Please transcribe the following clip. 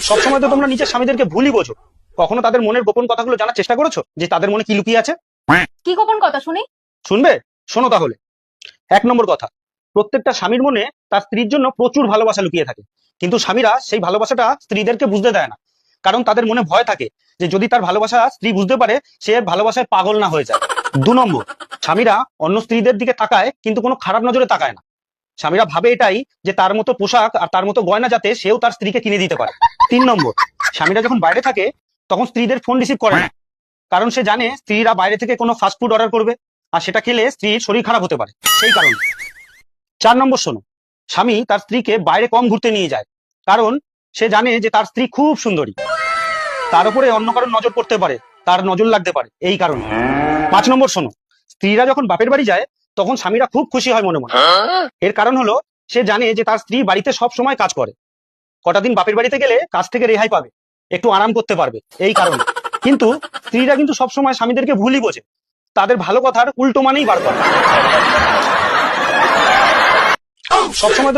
সবসময় তো তোমরা নিজের স্বামীদেরকে ভুলই বোঝো। কখনো তাদের মনের গোপন কথাগুলো জানার চেষ্টা করেছ? যে তাদের মনে কি লুকিয়ে আছে? কি গোপন কথা শুনি। শুনবে? শোনো তাহলে। এক নম্বর কথা। প্রত্যেকটা স্বামীর মনে তার স্ত্রীর জন্য প্রচুর ভালোবাসা লুকিয়ে থাকে। কিন্তু স্বামীরা সেই ভালোবাসাটা স্ত্রীদেরকে বুঝতে দেয় না। কারণ তাদের মনে ভয় থাকে যে যদি তার ভালোবাসা স্ত্রী বুঝতে পারে সে ভালোবাসায় পাগল না হয়ে যায়। দু নম্বর। স্বামীরা অন্য স্ত্রীদের দিকে তাকায় কিন্তু কোনো খারাপ নজরে তাকায় না। স্বামীরা ভাবে এটাই যে তার মতো পোশাক আর তার মতো গয়না যাতে সেও তার স্ত্রীকে কিনে দিতে পারে। তিন নম্বর, স্বামীরা যখন বাইরে থাকে, তখন স্ত্রীদের ফোন রিসিভ করে না। কারণ সে জানে স্ত্রীরা বাইরে থেকে কোনো ফাস্টফুড অর্ডার করবে আর সেটা খেলে স্ত্রীর শরীর খারাপ হতে পারে। সেই কারণে। চার নম্বর শোনো, স্বামী তার স্ত্রীকে বাইরে কম ঘুরতে নিয়ে যায়। কারণ সে জানে যে তার স্ত্রী খুব সুন্দরী। তার উপরে অন্য কারোর নজর পড়তে পারে, তার নজর লাগতে পারে। এই কারণে। পাঁচ নম্বর শোনো, স্ত্রীরা যখন বাপের বাড়ি যায় তখন স্বামীরা খুব খুশি হয় মনে মনে। এর কারণ হলো সে জানে যে তার স্ত্রী বাড়িতে সব সময় কাজ করে। কটা দিন বাপের বাড়িতে গেলে কাজ থেকে রেহাই পাবে একটু আরাম করতে পারবে এই কারণে। কিন্তু স্ত্রীরা কিন্তু সবসময় স্বামীদেরকে ভুলই বোঝে। তাদের ভালো কথার উল্টো মানেই বার করে। সবসময়